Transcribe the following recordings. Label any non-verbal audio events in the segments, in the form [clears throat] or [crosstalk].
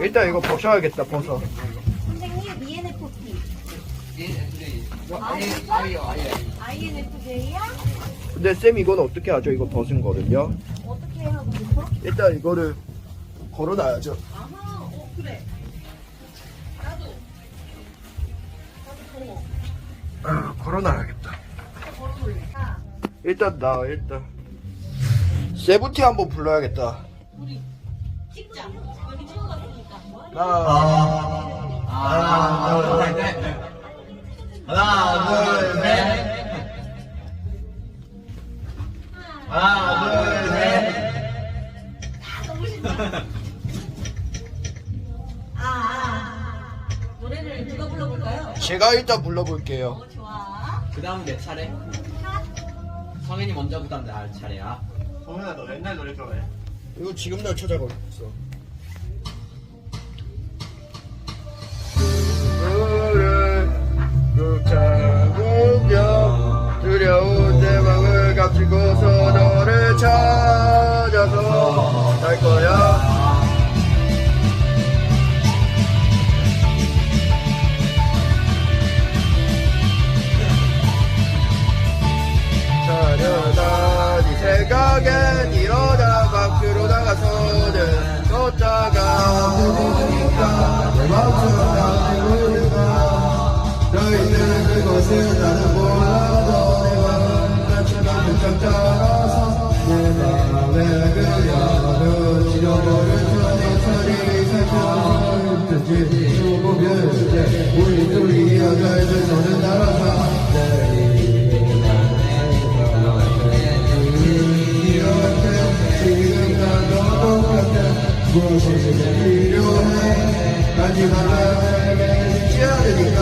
일단 이거 벗어야겠다 벗어. 선생님 ENFP 아예. INFJ야? 근데 쌤 이건 어떻게 하죠? 이거 벗은 거는요? 어떻게 하고 싶어? 일단 이거를 걸어놔야죠. 아하 어 그래. 나도. 나도 더워 아, [clears throat] 걸어놔야겠다? 일단 나 일단. 세븐틴 한번 불러야겠다. 우리. 찍자 되니까 하나 둘 셋. 하나 둘 셋. 하나 둘 셋. 너무 신나 아, 아 노래를 누가 불러볼까요? 제가 일단 불러볼게요 어 좋아 그 다음 내 차례. 성현이 먼저 그 다음 내 차례야. 성현아 너 옛날 노래 좋아해? 이거 지금 날 찾아가고 있어 맘을 감추고서 너를 찾아서 갈 거야 훌쩍 자라서 내 지려버릴 전에 소리 살펴서 든지 수고별 이제 우리 둘이 이어져 있는 손을 따라서 무엇이 필요해 나에게 쉽지 않으니까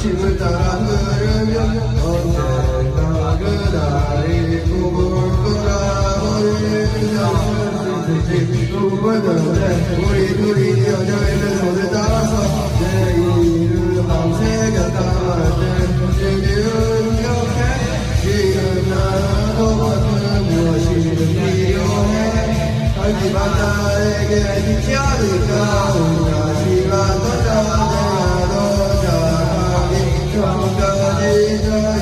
초침을 따라 흐르며 언젠가 그날이 꿈을 거라. 우리 그냥 슬슬지 꿈을 꿨는데 우리 둘이 있는 손을 따라서 내일을 밤새 곁담할 때 지금 기억해. 지금 나도 같은 무엇이든 필요해? 하지만 나에게 믿지 않을까? 우리가 시간 던져 내가 너 잘하